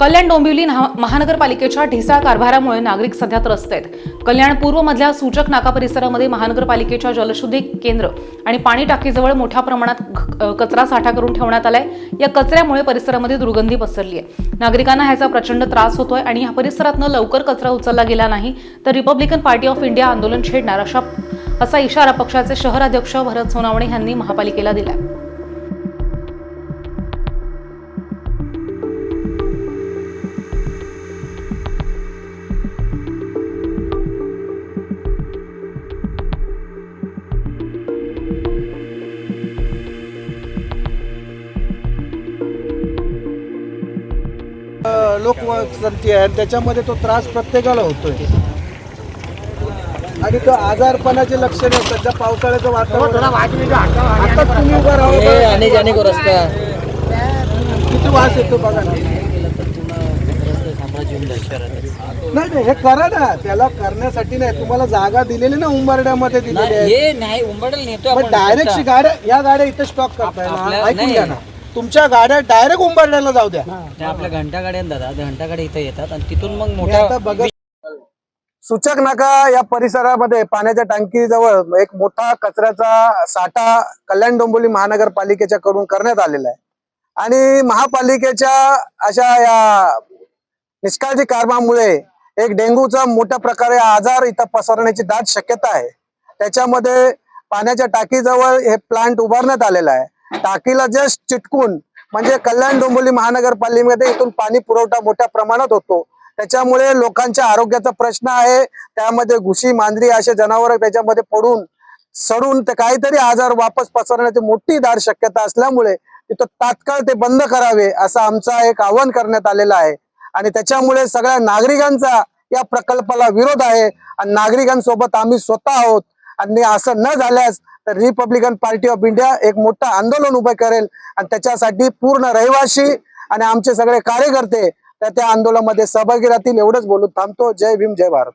कल्याण डोंबिवली महानगरपालिकेच्या ढिसाळ कारभारामुळे नागरिक सध्या त्रस्त आहेत. कल्याण पूर्व मधल्या सूचक नाका परिसरामध्ये महानगरपालिकेच्या जलशुद्धी केंद्र आणि पाणी टाकीजवळ मोठ्या प्रमाणात कचरा साठा करून ठेवण्यात आलाय. या कचऱ्यामुळे परिसरामध्ये दुर्गंधी पसरली आहे नागरिकांना ह्याचा प्रचंड त्रास होतोय आणि या परिसरातनं लवकर कचरा उचलला गेला नाही तर रिपब्लिकन पार्टी ऑफ इंडिया आंदोलन छेडणार अशा असा इशारा पक्षाचे शहर अध्यक्ष भरत सोनावणे यांनी महापालिकेला दिलाय. लोकसंख्या आहे त्याच्यामध्ये तो त्रास प्रत्येकाला होतोय. आणि तो आजारपणाचे लक्षण आहे सध्या पावसाळ्याचं वातावरण आता तुम्ही उभं राहा रास्ता किती वास येतो बघा नाही नाही हे करा ना. त्याला करण्यासाठी नाही. तुम्हाला जागा दिलेली ना उंबरड्यामध्ये दिलेली आहे. हे नाही नेतो डायरेक्ट. गाड्या या गाड्या इथे स्टॉक करताय ना. ऐकून नाही. घ्या ना. तुमच्या गाड्या डायरेक्ट उंबरड्याला जाऊ द्या. त्या आपल्या घंटा गाड्या दादा घंटा गाड्या इथे येतात आणि तिथून मग मी आता मोठा बघत सूचक नाका या परिसरामध्ये पाण्याच्या टाकीजवळ एक मोठा कचऱ्याचा साठा कल्याण डोंबिवली महानगरपालिकेच्या कडून करण्यात आलेला आहे. आणि महापालिकेच्या अशा या निष्काळजी कारभारामुळे एक डेंग्यूचा मोठ्या प्रकारे आजार इथं पसरण्याची दाट शक्यता आहे. त्याच्यामध्ये पाण्याच्या टाकीजवळ हे प्लांट उभारण्यात आलेला आहे. टाकीला जस्ट चिटकून म्हणजे कल्याण डोंबिवली महानगरपालिकेमध्ये इथून पाणी पुरवठा मोठ्या प्रमाणात होतो. त्याच्यामुळे लोकांच्या आरोग्याचा प्रश्न आहे. त्यामध्ये घुशी मांजरी असे जनावर त्याच्यामध्ये पडून सडून ते काहीतरी आजार वापस पसरण्याची मोठी दार शक्यता असल्यामुळे तिथं तात्काळ ते बंद करावे असं आमचा एक आवाहन करण्यात आलेलं आहे. आणि त्याच्यामुळे सगळ्या नागरिकांचा या प्रकल्पाला विरोध आहे. आणि नागरिकांसोबत आम्ही स्वतः आहोत. आणि असं न झाल्यास तर रिपब्लिकन पार्टी ऑफ इंडिया एक मोठं आंदोलन उभं करेल आणि त्याच्यासाठी पूर्ण रहिवासी आणि आमचे सगळे कार्यकर्ते त्या त्या आंदोलनामध्ये सहभागी राहतील एवढंच बोलून थांबतो. जय भीम जय भारत.